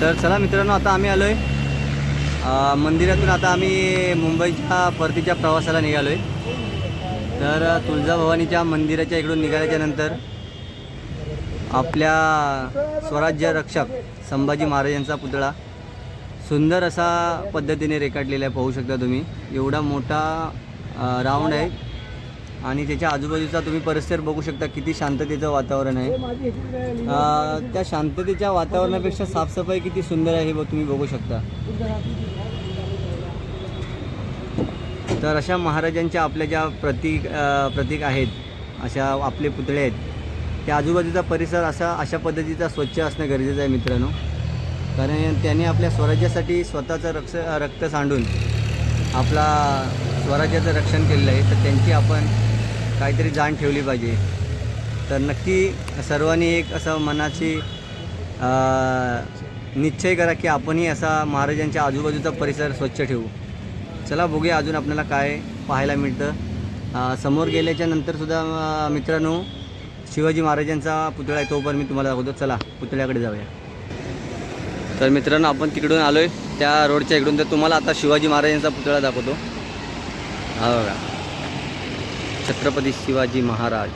तर चला मित्रांनो आता आम्ही आलो आहे मंदिरातून आता आम्ही मुंबईच्या परतीच्या प्रवासाला निघालो आहे तर तुळजाभवानीच्या मंदिराच्या इकडून निघाल्याच्या नंतर आपल्या स्वराज्य रक्षक संभाजी महाराजांचा पुतळा सुंदर असा पद्धतीने रेखाटलेला आहे पाहू शकता तुम्ही. एवढा मोठा राऊंड आहे. आणि त्याच्या आजूबाजूचा तुम्ही परिसर बघू शकता किती शांततेचं वातावरण आहे. त्या शांततेच्या वातावरणापेक्षा साफसफाई किती सुंदर आहे हे बघ तुम्ही बघू शकता. तर अशा महाराजांच्या आपल्या ज्या प्रतीक प्रतीक आहेत अशा आपले पुतळे आहेत त्या आजूबाजूचा परिसर असा अशा पद्धतीचा स्वच्छ असणं गरजेचं आहे मित्रांनो. कारण त्यांनी आपल्या स्वराज्यासाठी स्वतःचं रक्ष रक्त सांडून आपला स्वराज्याचं रक्षण केलेलं आहे. तर त्यांची आपण काहीतरी जाण ठेवली पाहिजे. तर नक्की सर्वांनी एक असं मनाची निश्चय करा की आपणही असा महाराजांच्या आजूबाजूचा परिसर स्वच्छ ठेवू. चला बघूया अजून आपल्याला काय पाहायला मिळतं. समोर गेल्याच्या नंतरसुद्धा मित्रांनो शिवाजी महाराजांचा पुतळा आहे तो पण मी तुम्हाला दाखवतो. चला पुतळ्याकडे जाऊया. तर मित्रांनो आपण तिकडून आलो आहे त्या रोडच्या इकडून. तर तुम्हाला आता शिवाजी महाराजांचा पुतळा दाखवतो. हा बघा. छत्रपती शिवाजी महाराज.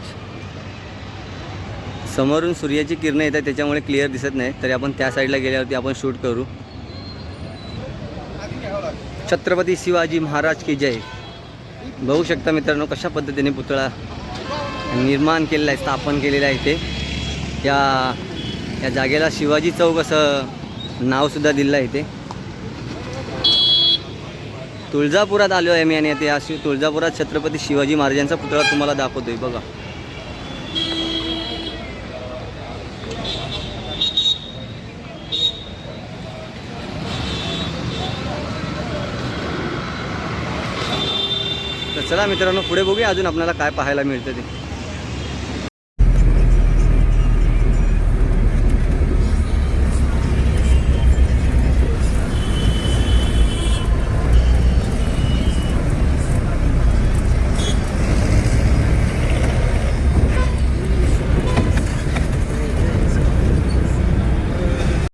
समोरून सूर्याची किरणं येतात त्याच्यामुळे क्लिअर दिसत नाही. तरी आपण त्या साईडला गेल्यावरती आपण शूट करू. छत्रपती शिवाजी महाराज की जय. बघू शकता मित्रांनो कशा पद्धतीने पुतळा निर्माण केलेला आहे स्थापन केलेला आहे ते या या जागेला शिवाजी चौक असं नावसुद्धा दिलं आहे ते तुळजापुरात आलो आहे मी आणि ते अशी तुळजापुरात छत्रपती शिवाजी महाराजांचा पुतळा तुम्हाला दाखवतोय बघा. तर चला मित्रांनो पुढे बघूया अजून आपल्याला काय पाहायला मिळतं ते.